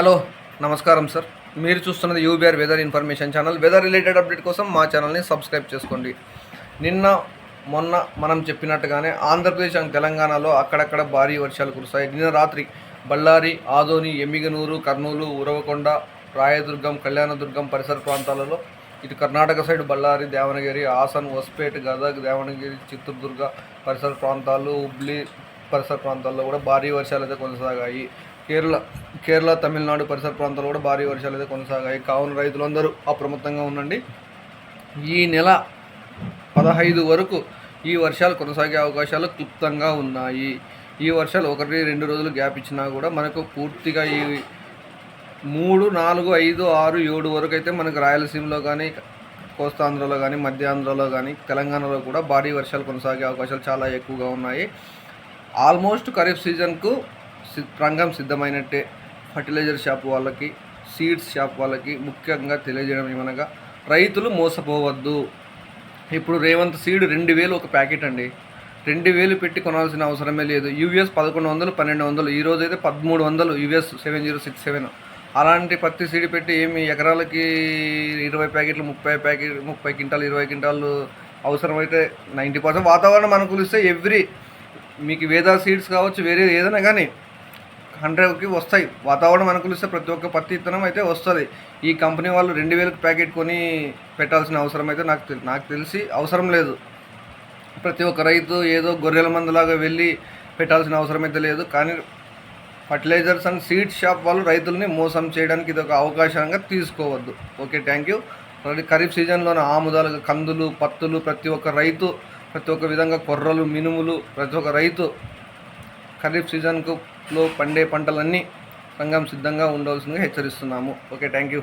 Hello నమస్కారం sir. మీరు చూస్తున్నది UBR weather information channel. Weather related update కోసం మా ఛానల్ని సబ్స్క్రైబ్ చేసుకోండి. నిన్న మొన్న మనం చెప్పినట్టుగానే ఆంధ్రప్రదేశ్ అండ్ తెలంగాణలో అక్కడక్కడ భారీ వర్షాలు కురుస్తాయి. నిన్న రాత్రి బళ్ళారి ఆదోని ఎమ్మిగనూరు కర్నూలు ఉరవకొండ రాయదుర్గం కళ్యాణదుర్గం పరిసర ప్రాంతాలలో ఇటు కర్ణాటక సైడ్ బళ్ళారి దేవనగిరి హాసన్ హొస్పేట్ గదగ్ దేవనగిరి చిత్తూరుదుర్గ పరిసర ప్రాంతాలు హుబ్లీ పరిసర ప్రాంతాల్లో కూడా భారీ వర్షాలు అయితే కొనసాగాయి. కేరళ కేరళ తమిళనాడు పరిసర ప్రాంతాల్లో కూడా భారీ వర్షాలు అయితే కొనసాగాయి. కావున రైతులందరూ అప్రమత్తంగా ఉండండి. ఈ నెల పదహైదు వరకు ఈ వర్షాలు కొనసాగే అవకాశాలు క్లుప్తంగా ఉన్నాయి. ఈ వర్షాలు ఒకటి రెండు రోజులు గ్యాప్ ఇచ్చినా కూడా మనకు పూర్తిగా ఈ మూడు నాలుగు ఐదు ఆరు ఏడు వరకు అయితే మనకు రాయలసీమలో కానీ కోస్తాంధ్రలో కానీ మధ్యాంధ్రలో కానీ తెలంగాణలో కూడా భారీ వర్షాలు కొనసాగే అవకాశాలు చాలా ఎక్కువగా ఉన్నాయి. ఆల్మోస్ట్ ఖరీఫ్ సీజన్కు రంగం సిద్ధమైనట్టే. ఫర్టిలైజర్ షాప్ వాళ్ళకి సీడ్స్ షాప్ వాళ్ళకి ముఖ్యంగా తెలియజేయడం ఏమనగా రైతులు మోసపోవద్దు. ఇప్పుడు రేవంత్ సీడ్ రెండు వేలు ఒక ప్యాకెట్ అండి. రెండు వేలు పెట్టి కొనాల్సిన అవసరమే లేదు. యూఎస్ పదకొండు వందలు పన్నెండు వందలు ఈ రోజు అయితే పదమూడు వందలు US seven zero six seven. అలాంటి పత్తి సీడ్ పెట్టి ఏమి ఎకరాలకి ఇరవై ప్యాకెట్లు ముప్పై ప్యాకెట్ ముప్పై క్వింటాలు ఇరవై క్వింటాలు అవసరమైతే నైంటీ పర్సెంట్ వాతావరణం అనుకూలిస్తే ఎవ్రీ మీకు వేదా సీడ్స్ కావచ్చు వేరే ఏదైనా కానీ హండ్రెడ్కి వస్తాయి. వాతావరణం అనుకూలిస్తే ప్రతి ఒక్క పత్తి విత్తనం అయితే వస్తుంది. ఈ కంపెనీ వాళ్ళు రెండు వేలకు ప్యాకెట్ కొని పెట్టాల్సిన అవసరం అయితే నాకు నాకు తెలిసి అవసరం లేదు. ప్రతి ఒక్క రైతు ఏదో గొర్రెల మందులాగా వెళ్ళి పెట్టాల్సిన అవసరం అయితే లేదు. కానీ ఫర్టిలైజర్స్ అండ్ సీడ్ షాప్ వాళ్ళు రైతుల్ని మోసం చేయడానికి ఇది ఒక అవకాశంగా తీసుకోవద్దు. Okay thank you. ఖరీఫ్ సీజన్లోని ఆముదాలు కందులు పత్తులు ప్రతి ఒక్క రైతు ప్రతి ఒక్క విధంగా కొర్రలు మినుములు ప్రతి ఒక్క రైతు ఖరీఫ్ సీజన్కు లో పండే పంటలన్నీ రంగం సిద్ధంగా ఉండవలసిందిగా హెచ్చరిస్తున్నాము. Okay thank you.